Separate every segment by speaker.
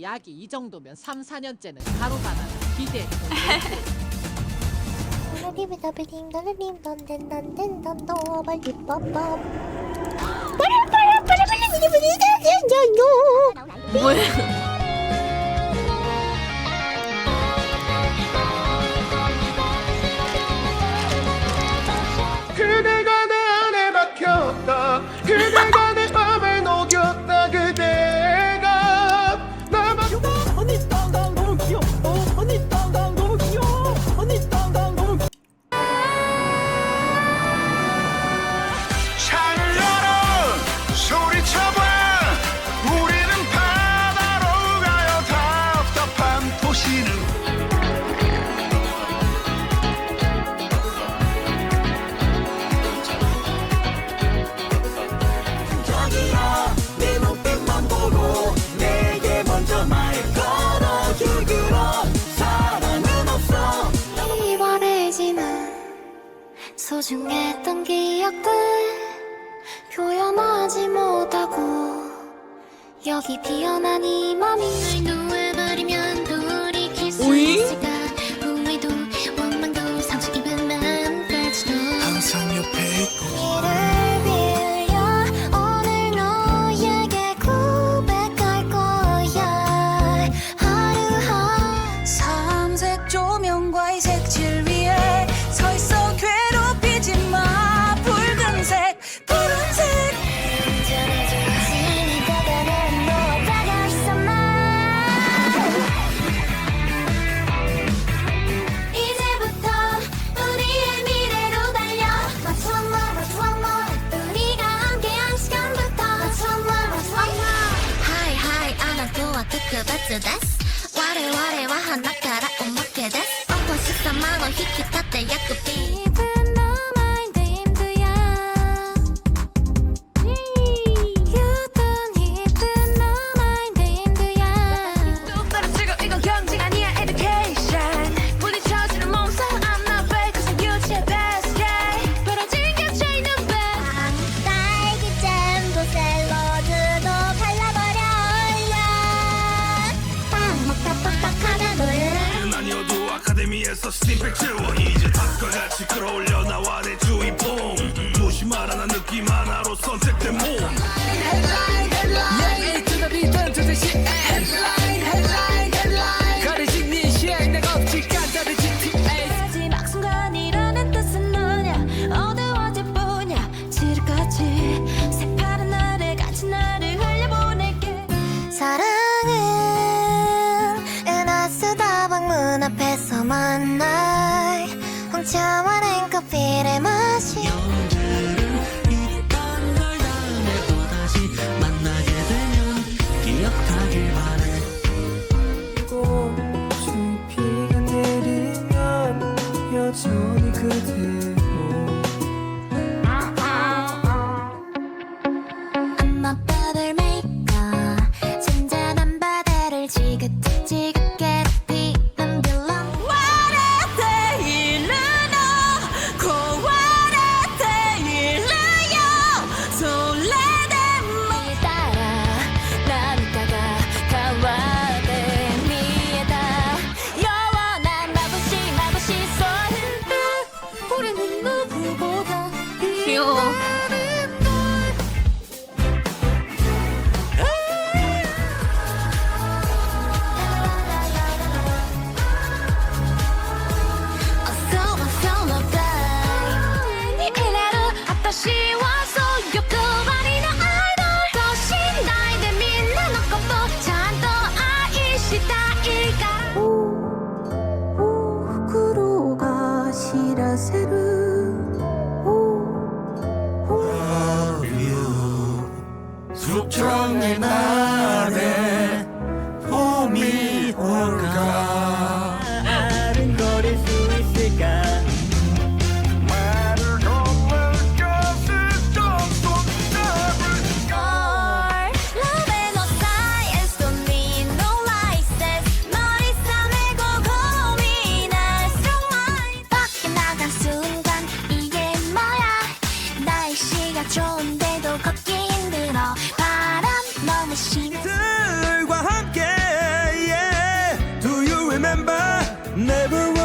Speaker 1: 약이 이 정도면 3, 4년째는 가로바나나 기대.
Speaker 2: 더블팀
Speaker 3: 뭐야?
Speaker 2: 소중했던 기억들 표현하지 못하고 여기 피어난 이 맘이 날 놓아버리면 돌이킬 수 있을까? 후회도 원망도 상처 입은 마음까지도
Speaker 4: 항상 옆에 있고.
Speaker 2: ขี้เกียจ
Speaker 4: 아카데미에서 스팀팩 채워 이제 탑과 같이 끌어올려 나와 내 주인공 무심하라는 느낌 하나로 선택된 몸.
Speaker 5: 험한 날
Speaker 2: 홍차와 냉커피를 마시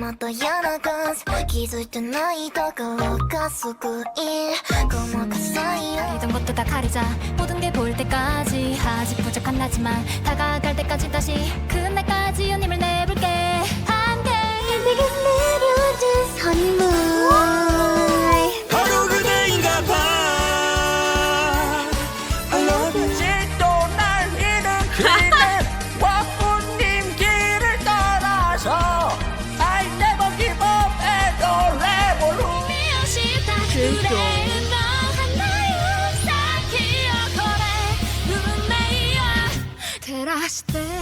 Speaker 6: もっと嫌な感気づいてないところがすごいごまかさいよ
Speaker 2: 가리던 것도 다 가리자. 모든 게 볼 때까지 아직 부족한 나지만 다가갈 때까지 다시 그날까지 연임을 내볼
Speaker 3: crashed there.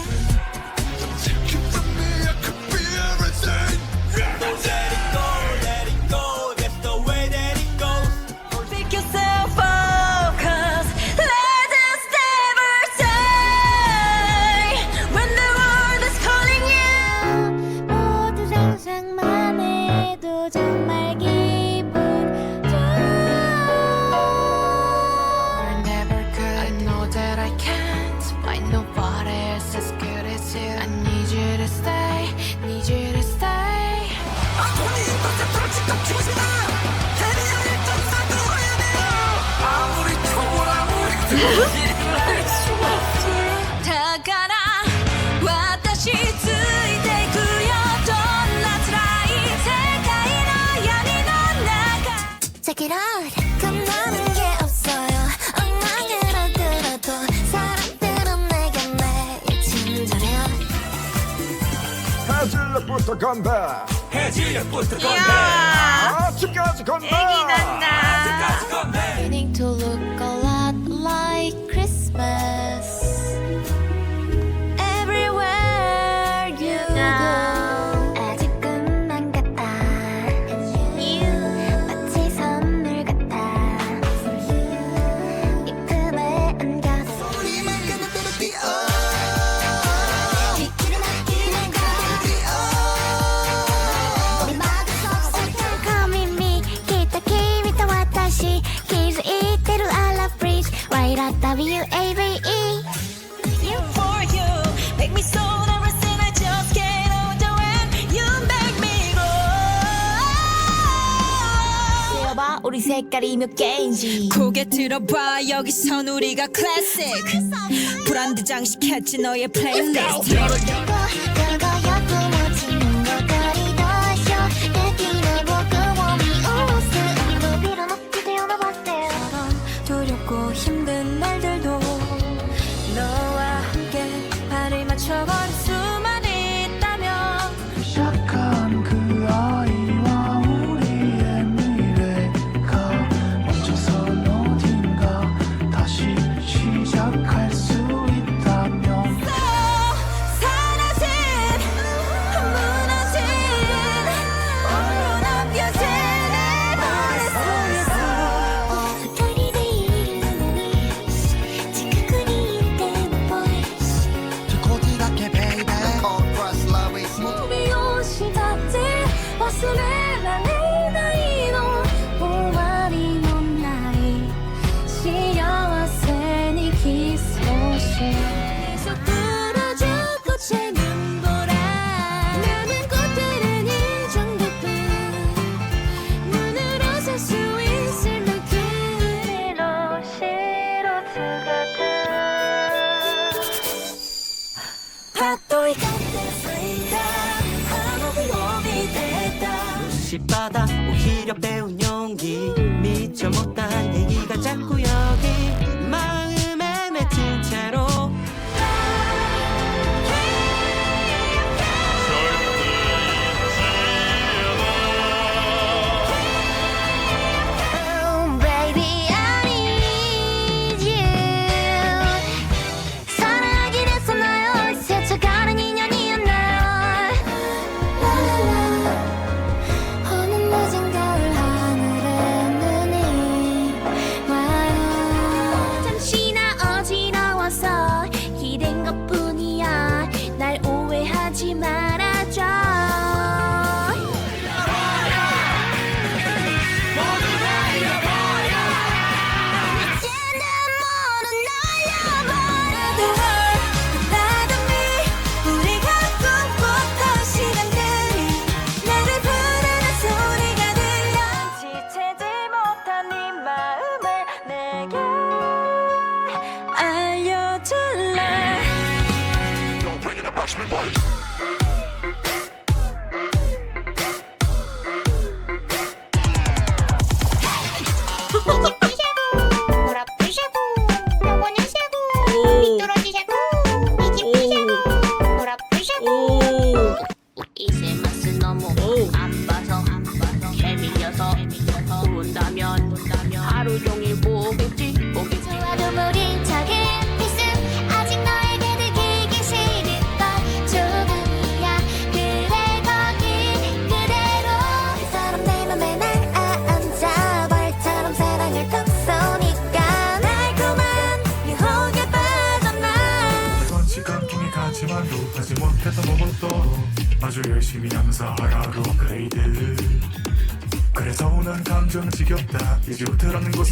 Speaker 3: 부터 건다
Speaker 7: 해질녘부터
Speaker 3: 건다
Speaker 6: 아직까지 건다 애기
Speaker 4: 난다. beginning 헷갈리며 게임지 고개 들어봐 여기선 우리가 클래식 불안드 장식했지 너의 플레이리스트
Speaker 2: 여러
Speaker 8: 여러 여러 여러 Watch me bite.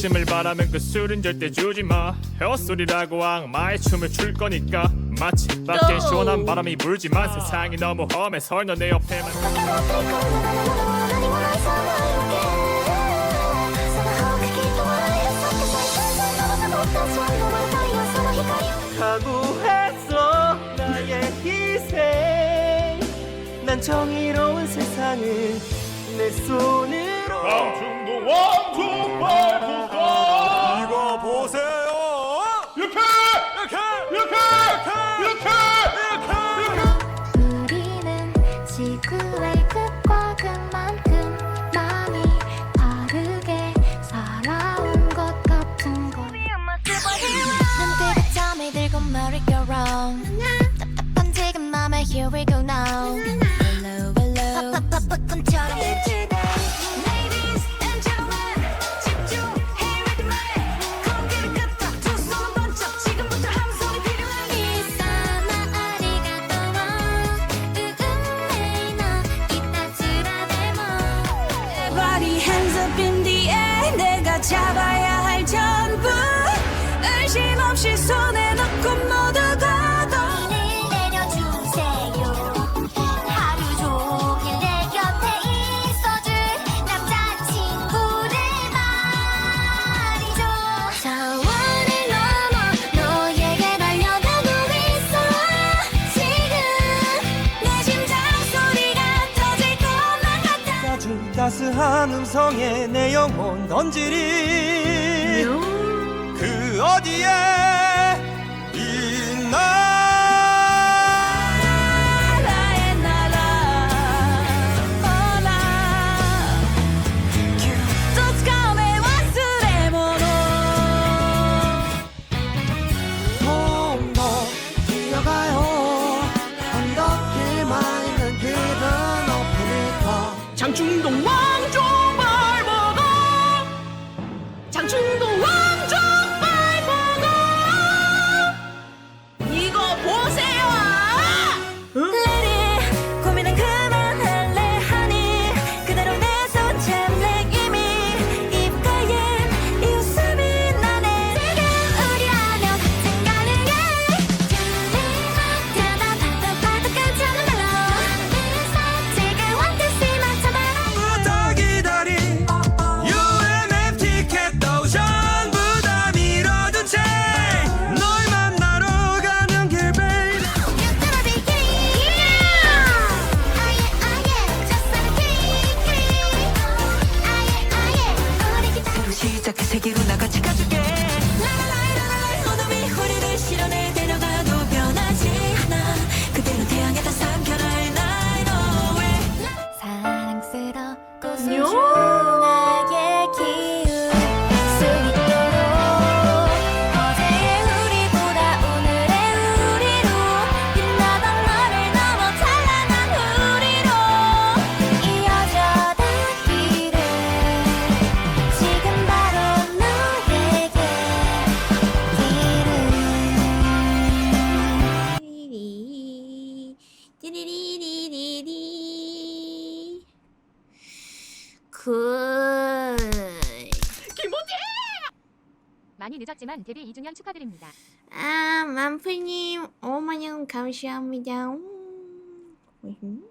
Speaker 9: 의심을 바라면 그 술은 절대 주지 마. 헛소리라고 악마의 춤을 출 거니까. 마치 밖에
Speaker 10: No.
Speaker 9: 시원한 바람이 불지만 세상이 너무 험해서 넌내 옆에만.
Speaker 8: 각오했어 나의 희생. 난 정의로운 세상을 내 손으로.
Speaker 7: 왕중도 왕중
Speaker 4: 발부.
Speaker 11: 산성에
Speaker 4: 내
Speaker 8: 영혼 던지리. 그 어디에
Speaker 1: 늦었지만 데뷔 2주년 축하드립니다.
Speaker 12: 아, 만프님 5만원 감사합니다. 음.